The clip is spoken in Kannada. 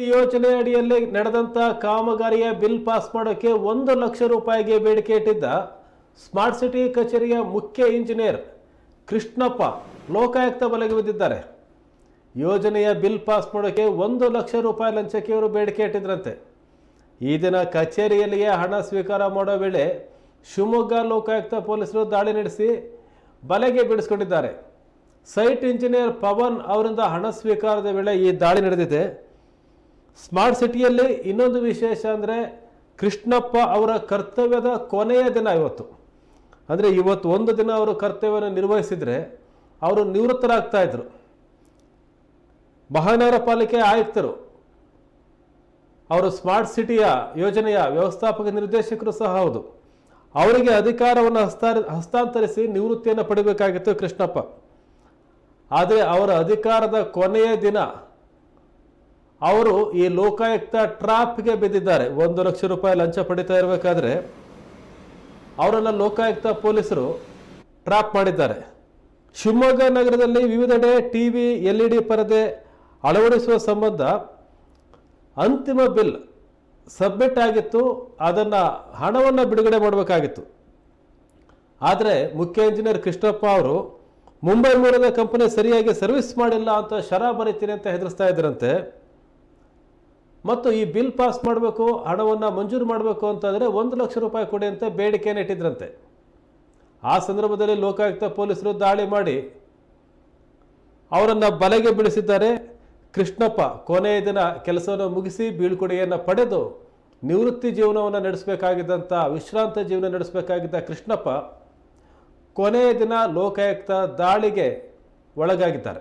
ಈ ಯೋಜನೆ ಅಡಿಯಲ್ಲಿ ನಡೆದಂತ ಕಾಮಗಾರಿಯ ಬಿಲ್ ಪಾಸ್ ಮಾಡೋಕೆ ಒಂದು ಲಕ್ಷ ರೂಪಾಯಿಗೆ ಬೇಡಿಕೆ ಇಟ್ಟಿದ್ದ ಸ್ಮಾರ್ಟ್ ಸಿಟಿ ಕಚೇರಿಯ ಮುಖ್ಯ ಇಂಜಿನಿಯರ್ ಕೃಷ್ಣಪ್ಪ ಲೋಕಾಯುಕ್ತ ಬಲೆಗೆ ಬಿದ್ದಿದ್ದಾರೆ. ಯೋಜನೆಯ ಬಿಲ್ ಪಾಸ್ ಮಾಡೋಕ್ಕೆ ಒಂದು ಲಕ್ಷ ರೂಪಾಯಿ ಲಂಚಕ್ಕೆ ಇವರು ಬೇಡಿಕೆ ಇಟ್ಟಿದ್ರಂತೆ. ಈ ದಿನ ಕಚೇರಿಯಲ್ಲಿಯೇ ಹಣ ಸ್ವೀಕಾರ ಮಾಡೋ ವೇಳೆ ಶಿವಮೊಗ್ಗ ಲೋಕಾಯುಕ್ತ ಪೊಲೀಸರು ದಾಳಿ ನಡೆಸಿ ಬಲೆಗೆ ಬೀಳಿಸ್ಕೊಂಡಿದ್ದಾರೆ. ಸೈಟ್ ಇಂಜಿನಿಯರ್ ಪವನ್ ಅವರಿಂದ ಹಣ ಸ್ವೀಕಾರದ ವೇಳೆ ಈ ದಾಳಿ ನಡೆದಿದೆ. ಸ್ಮಾರ್ಟ್ ಸಿಟಿಯಲ್ಲಿ ಇನ್ನೊಂದು ವಿಶೇಷ ಅಂದರೆ ಕೃಷ್ಣಪ್ಪ ಅವರ ಕರ್ತವ್ಯದ ಕೊನೆಯ ದಿನ ಇವತ್ತು. ಅಂದರೆ ಇವತ್ತು ಒಂದು ದಿನ ಅವರು ಕರ್ತವ್ಯವನ್ನು ನಿರ್ವಹಿಸಿದರೆ ಅವರು ನಿವೃತ್ತರಾಗ್ತಾ ಇದ್ರು. ಮಹಾನಗರ ಪಾಲಿಕೆ ಆಯುಕ್ತರು, ಅವರು ಸ್ಮಾರ್ಟ್ ಸಿಟಿಯ ಯೋಜನೆಯ ವ್ಯವಸ್ಥಾಪಕ ನಿರ್ದೇಶಕರು ಸಹ ಹೌದು. ಅವರಿಗೆ ಅಧಿಕಾರವನ್ನು ಹಸ್ತಾ ಹಸ್ತಾಂತರಿಸಿ ನಿವೃತ್ತಿಯನ್ನು ಪಡಿಬೇಕಾಗಿತ್ತು ಕೃಷ್ಣಪ್ಪ. ಆದರೆ ಅವರ ಅಧಿಕಾರದ ಕೊನೆಯ ದಿನ ಅವರು ಈ ಲೋಕಾಯುಕ್ತ ಟ್ರಾಪ್ಗೆ ಬಿದ್ದಿದ್ದಾರೆ. ಒಂದು ಲಕ್ಷ ರೂಪಾಯಿ ಲಂಚ ಪಡಿತಾ ಇರಬೇಕಾದ್ರೆ ಅವರನ್ನು ಲೋಕಾಯುಕ್ತ ಪೊಲೀಸರು ಟ್ರಾಪ್ ಮಾಡಿದ್ದಾರೆ. ಶಿವಮೊಗ್ಗ ನಗರದಲ್ಲಿ ವಿವಿಧೆಡೆ T V L E D ಪರದೆ ಅಳವಡಿಸುವ ಸಂಬಂಧ ಅಂತಿಮ ಬಿಲ್ ಸಬ್ಮಿಟ್ ಆಗಿತ್ತು. ಅದನ್ನು ಹಣವನ್ನು ಬಿಡುಗಡೆ ಮಾಡಬೇಕಾಗಿತ್ತು. ಆದರೆ ಮುಖ್ಯ ಇಂಜಿನಿಯರ್ ಕೃಷ್ಣಪ್ಪ ಅವರು, ಮುಂಬೈ ಮೂಲದ ಕಂಪನಿ ಸರಿಯಾಗಿ ಸರ್ವಿಸ್ ಮಾಡಿಲ್ಲ ಅಂತ ಶರ ಬರೀತೀನಿ ಅಂತ ಹೆದರಿಸ್ತಾ ಇದ್ರಂತೆ. ಮತ್ತು ಈ ಬಿಲ್ ಪಾಸ್ ಮಾಡಬೇಕು, ಹಣವನ್ನು ಮಂಜೂರು ಮಾಡಬೇಕು ಅಂತಂದರೆ ಒಂದು ಲಕ್ಷ ರೂಪಾಯಿ ಕೊಡಿ ಅಂತ ಬೇಡಿಕೆಯನ್ನು ಇಟ್ಟಿದ್ರಂತೆ. ಆ ಸಂದರ್ಭದಲ್ಲಿ ಲೋಕಾಯುಕ್ತ ಪೊಲೀಸರು ದಾಳಿ ಮಾಡಿ ಅವರನ್ನು ಬಲೆಗೆ ಬೀಳಿಸಿದ್ದಾರೆ. ಕೃಷ್ಣಪ್ಪ ಕೊನೆಯ ದಿನ ಕೆಲಸವನ್ನು ಮುಗಿಸಿ ಬೀಳ್ಕೊಡುಗೆಯನ್ನು ಪಡೆದು ನಿವೃತ್ತಿ ಜೀವನವನ್ನು ನಡೆಸಬೇಕಾಗಿದ್ದಂಥ ವಿಶ್ರಾಂತ ಜೀವನ ನಡೆಸಬೇಕಾಗಿದ್ದ ಕೃಷ್ಣಪ್ಪ ಕೊನೆಯ ದಿನ ಲೋಕಾಯುಕ್ತ ದಾಳಿಗೆ ಒಳಗಾಗಿದ್ದಾರೆ.